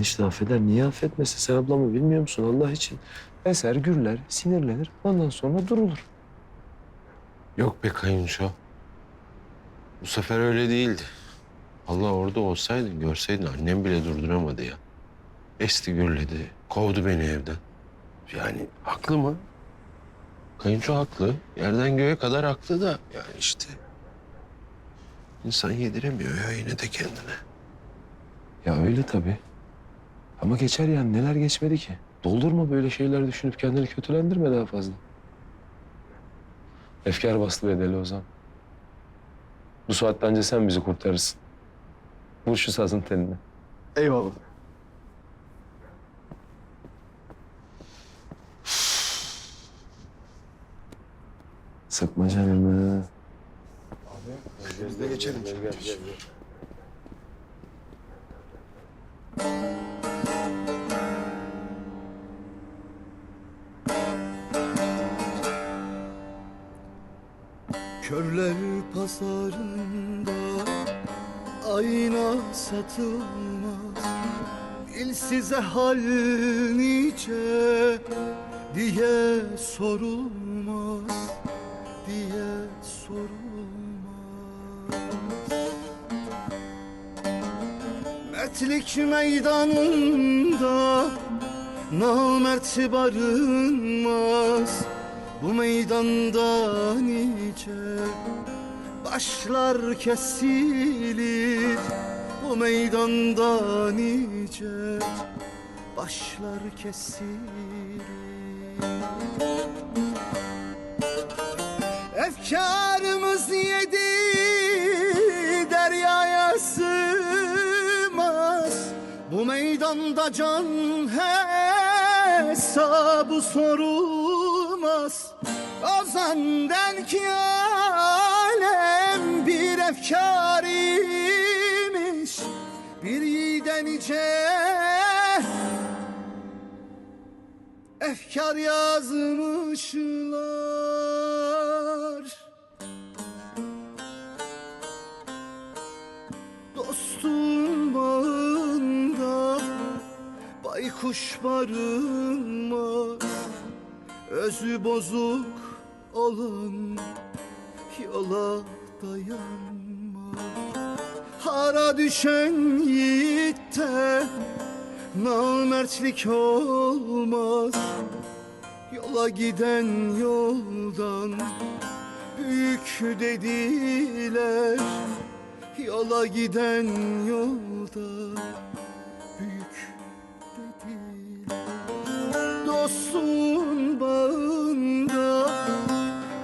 Enişte affeder. Niye affetmesin? Sen ablamı bilmiyor musun Allah için? Eser, gürler, sinirlenir. Ondan sonra durulur. Yok be kayınço. Bu sefer öyle değildi. Allah orada olsaydın görseydin annem bile durduramadı ya. Esti gürledi. Kovdu beni evden. Yani haklı mı? Kayınço haklı. Yerden göğe kadar haklı da yani işte. İnsan yediremiyor ya yine de kendine. Ya öyle tabii. Ama geçer yani. Neler geçmedi ki? Doldurma böyle şeyler düşünüp kendini kötülendirme daha fazla. Efkar bastı bedeli o zaman. Bu saatten önce sen bizi kurtarırsın. Vur şu sazın teline. Eyvallah. Sıkma canımı. Biz de geçelim. Körler pazarında ayna satılmaz. Bil size hal nice diye sorulmaz diye sorulmaz. Mertlik meydanında namert barınmaz Bu meydanda nice başlar kesilir. Bu meydanda nice başlar kesilir. Efkarımız yedi deryaya sığmaz. Bu meydanda can hesabı sorulmaz Ozan den ki alem bir efkar imiş Bir yiğide nice efkar yazmışlar. Dostum bağında baykuş barınmaz Özü bozuk olan yola dayanmaz Hara düşen yiğitte namertlik olmaz. Yola giden yoldan büyük dediler. Yola giden yolda büyük dediler. Dostun bağında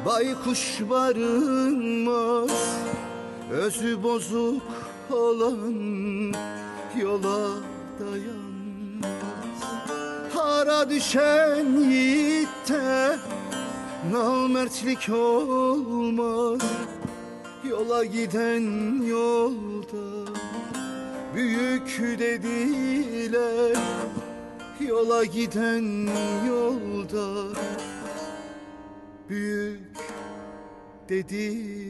baykuş barınmaz Özü bozuk olan yola dayanmaz. Hara düşen yiğitte namertlik olmaz. Yola giden yolda büyük dediler. Yola giden yolda dediler